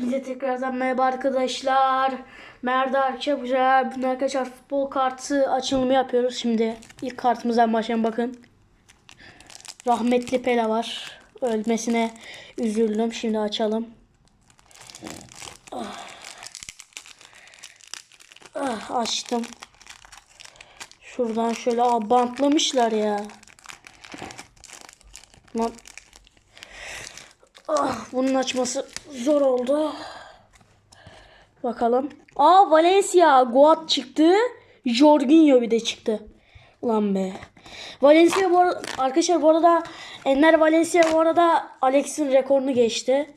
Hepinize tekrardan merhaba arkadaşlar. Merhaba arkadaşlar. Bugün arkadaşlar futbol kartı açılımı yapıyoruz şimdi. İlk kartımızdan başlayalım bakın. Rahmetli Pele var. Ölmesine üzüldüm. Şimdi açalım. Ah. Ah, açtım. Şuradan şöyle Aa, bantlamışlar ya. Lan bunun açması zor oldu. Bakalım. Aa Valencia Goat çıktı. Jorginho bir de çıktı. Ulan be. Valencia bu arada, arkadaşlar bu arada Enner Valencia bu arada Alex'in rekorunu geçti.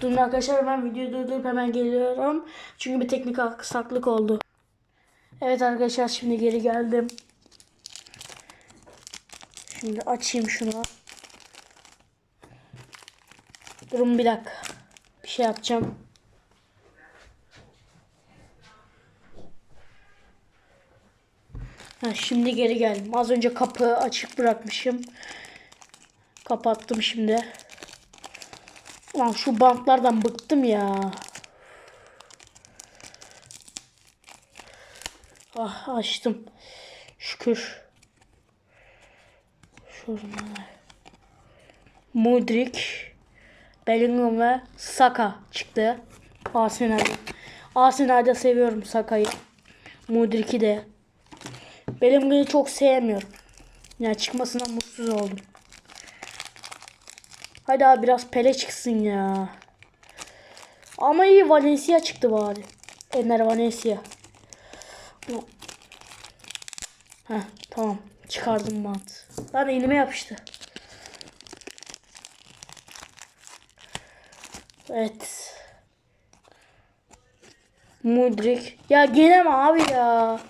Durun arkadaşlar hemen videoyu durdurup hemen geliyorum. Çünkü bir teknik aksaklık oldu. Evet arkadaşlar şimdi geri geldim. Şimdi açayım şunu. Durun bir dakika. Bir şey yapacağım. Ha, şimdi geri geldim. Az önce kapı açık bırakmışım. Kapattım şimdi. Lan şu bantlardan bıktım ya. Ah açtım. Şükür. Şuradan. Mudrik. Bellingham ve Saka çıktı. Arsenal'de. Arsenal'de seviyorum Saka'yı. Mudrik'i de. Bellingham'ı çok sevmiyorum. Yani çıkmasından mutsuz oldum. Hadi abi biraz Pele çıksın ya. Ama iyi Valencia çıktı bari. Enner Valencia. Heh, tamam. Çıkardım bant. Lan elime yapıştı. Evet. Mudrik. Ya geleme abi ya.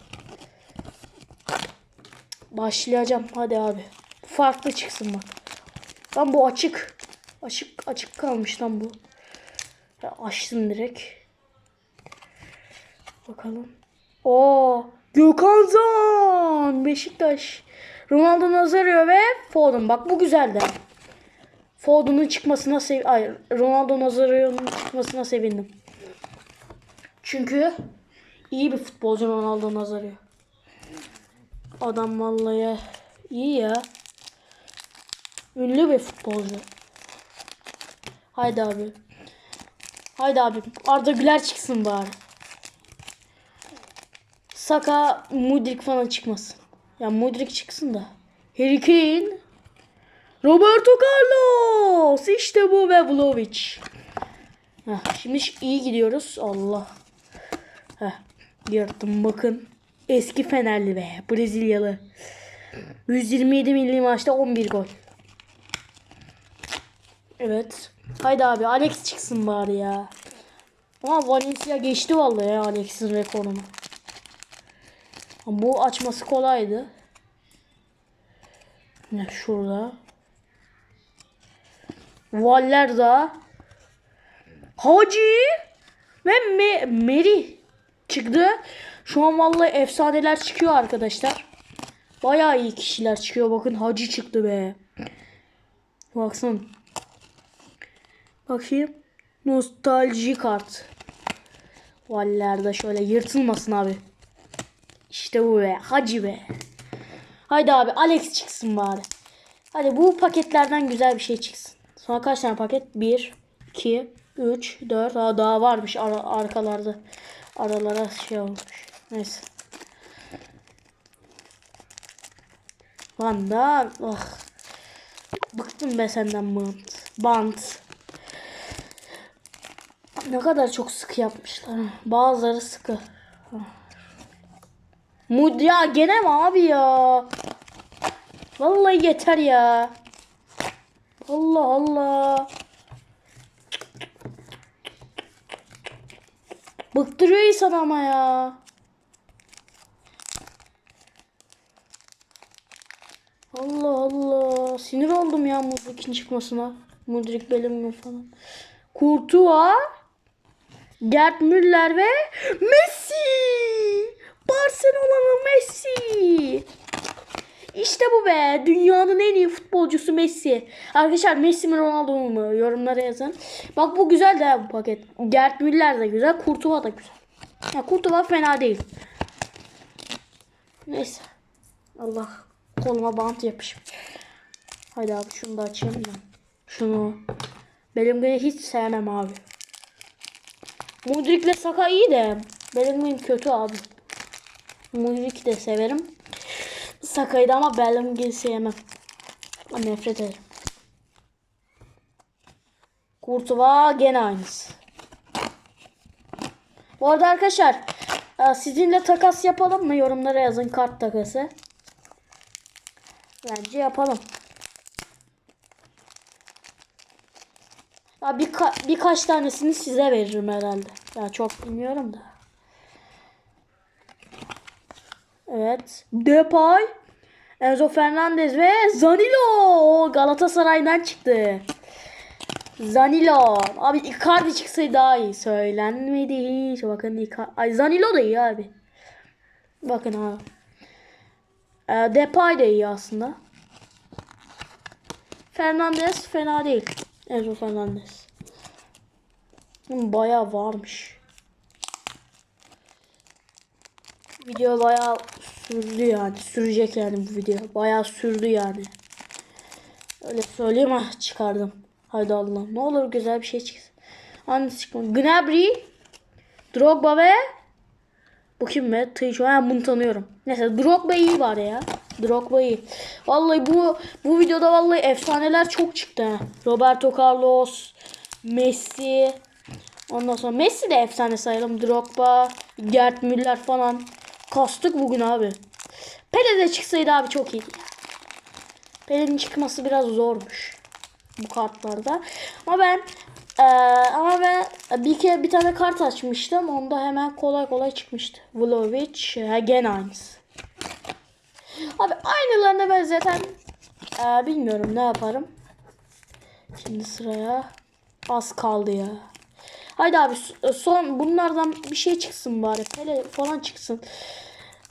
Başlayacağım. Hadi abi. Farklı çıksın bak. Lan bu açık. Açık açık kalmış lan bu. Ya açtım direkt. Bakalım. Oo, Gökhan Zan. Beşiktaş. Ronaldo Nazario ve Foden. Bak bu güzeldi. Foden'un çıkmasına sev ay Ronaldo Nazario'nun çıkmasına sevindim. Çünkü iyi bir futbolcu Ronaldo Nazario. Adam vallahi iyi ya. Ünlü bir futbolcu. Haydi abi. Haydi abi. Arda Güler çıksın bari. Saka Mudrik falan çıkmasın. Ya Mudrik çıksın da. Harry Kane. Roberto Carlos. İşte bu ve Vlahovic. Heh, şimdi iyi gidiyoruz. Allah. Heh, yırttım bakın. Eski Fenerli be. Brezilyalı. 127 milli maçta 11 gol. Evet. Haydi abi Alex çıksın bari ya. Ama Valencia geçti vallahi ya Alex'in rekorunu. Bu açması kolaydı. Ne şurada. Valler da. Hacı ve Me Meri çıktı. Şu an vallahi efsaneler çıkıyor arkadaşlar. Bayağı iyi kişiler çıkıyor. Bakın Hacı çıktı be. Baksana. Bakayım. Nostalji kart. Vallerde şöyle yırtılmasın abi. İşte bu be. Hacı be. Haydi abi Alex çıksın bari. Hadi bu paketlerden güzel bir şey çıksın. Sonra kaç tane paket? 1, 2, 3, 4. Daha, daha varmış ara, arkalarda. Aralara şey olmuş. Neyse. Lan da oh. Bıktım be senden bant. Bant. Ne kadar çok sıkı yapmışlar. Bazıları sıkı. Mud ya gene mi abi ya? Vallahi yeter ya. Allah Allah. Bıktırıyor insan ama ya. Allah Allah. Sinir oldum ya Mudrik'in çıkmasına. Mudrik Bellingham falan. Kurtuğa. Gerd Müller ve Messi. Barcelona'nın Messi. İşte bu be. Dünyanın en iyi futbolcusu Messi. Arkadaşlar Messi mi Ronaldo mu? Yorumlara yazın. Bak bu güzel de bu paket. Gerd Müller de güzel. Kurtuva da güzel. Ya Kurtuva fena değil. Neyse. Allah koluma bant yapışmış. Haydi abi şunu da açayım ben. Şunu. Bellingham'ı hiç sevmem abi. Mudrik'le Saka iyi de Bellingham kötü abi. Mudrik'i de severim. Saka'yı da ama Bellingham'ı sevmem. Nefret ederim. Kurtuva gene aynısı. Bu arada arkadaşlar e, sizinle takas yapalım mı? Yorumlara yazın kart takası. Bence yapalım. Ya birka- birkaç tanesini size veririm herhalde. Ya çok bilmiyorum da. Evet. Depay, Enzo Fernandez ve Zanilo Galatasaray'dan çıktı. Zanilo. Abi Icardi çıksaydı daha iyi. Söylenmedi hiç. Bakın Icardi. Ay Zanilo da iyi abi. Bakın ha. E, Depay da iyi aslında. Fernandez fena değil. Enzo Fernandez. Bayağı varmış. Video bayağı sürdü yani. Sürecek yani bu video. Bayağı sürdü yani. Öyle söyleyeyim ah çıkardım. Haydi Allah. Ne olur güzel bir şey çıksın. Hangisi çıkmadı? Gnabry, Drogba ve bu kim be? Tıyço. Ha bunu tanıyorum. Neyse Drogba iyi var ya. Drogba iyi. Vallahi bu bu videoda vallahi efsaneler çok çıktı. ha. Roberto Carlos, Messi. Ondan sonra Messi de efsane sayalım. Drogba, Gerd Müller falan. Kastık bugün abi. Pele de çıksaydı abi çok iyiydi. Pele'nin çıkması biraz zormuş. Bu kartlarda. Ama ben eee, ama ben bir kere bir tane kart açmıştım. Onda hemen kolay kolay çıkmıştı. Vlahovic ha, gene aynısı. Abi aynılarına ben zaten eee, bilmiyorum ne yaparım. Şimdi sıraya az kaldı ya. Haydi abi son bunlardan bir şey çıksın bari. Pele falan çıksın.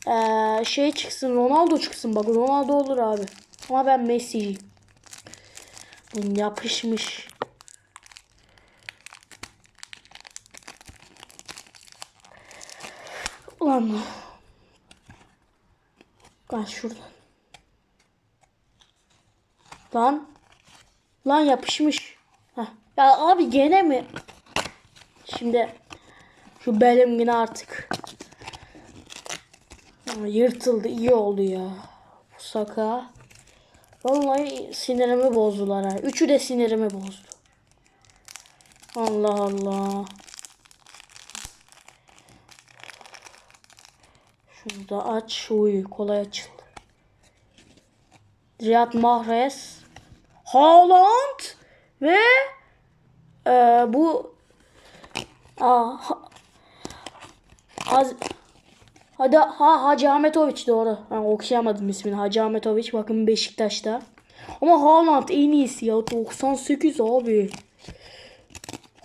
Ee, şey çıksın Ronaldo çıksın bak Ronaldo olur abi. Ama ben Messi'ciyim. Bunun yapışmış. Ulan. Lan şuradan. Lan. Lan yapışmış. Heh. Ya abi gene mi? Şimdi şu belim yine artık yırtıldı. iyi oldu ya. Bu saka. Vallahi sinirimi bozdular ha. Üçü de sinirimi bozdu. Allah Allah. Şurada aç. Uy kolay açıldı. Riyad Mahrez. Haaland. Ve e, bu Aa, ha, Az, Hadi ha Hacı Ahmetoviç doğru. Ben okuyamadım ismini. Hacı Ahmetoviç bakın Beşiktaş'ta. Ama Haaland en iyisi ya. 98 abi.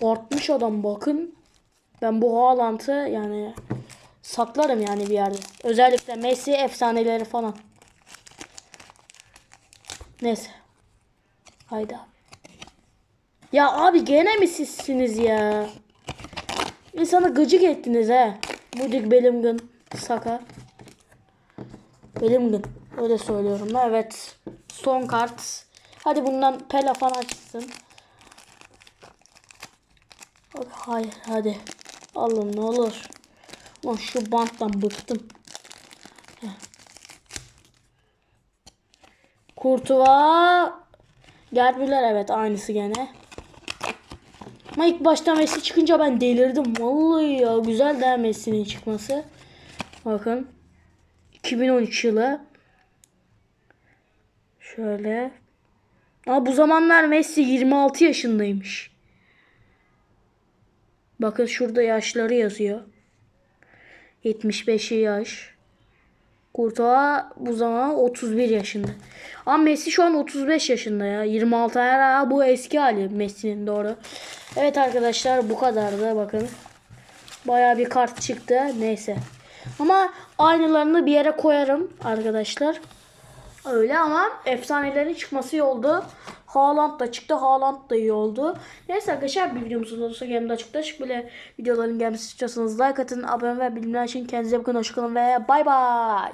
Artmış adam bakın. Ben bu Haaland'ı yani saklarım yani bir yerde. Özellikle Messi efsaneleri falan. Neyse. Hayda. Ya abi gene mi sizsiniz ya? İnsanı gıcık ettiniz he. Mudik Bellingham. Saka. Bellingham. Öyle söylüyorum evet. Son kart. Hadi bundan Pela falan çıksın. Hayır hadi. Alın ne olur. Lan şu banttan bıktım. Kurtuva. Gerbüler evet aynısı gene. Ama ilk başta Messi çıkınca ben delirdim. Vallahi ya güzel de Messi'nin çıkması. Bakın. 2013 yılı. Şöyle. Aa, bu zamanlar Messi 26 yaşındaymış. Bakın şurada yaşları yazıyor. 75 yaş. Kurtuğa bu zaman 31 yaşında. Ama Messi şu an 35 yaşında ya. 26 her bu eski hali Messi'nin doğru. Evet arkadaşlar bu kadardı bakın. Baya bir kart çıktı. Neyse. Ama aynılarını bir yere koyarım arkadaşlar. Öyle ama efsanelerin çıkması iyi oldu. Haaland da çıktı. Haaland da iyi oldu. Neyse arkadaşlar bir videomuzun olursa gelmedi açıkta açık böyle videoların gelmesi istiyorsanız like atın, abone ve bildirimler için kendinize bakın. Hoşçakalın ve bay bay.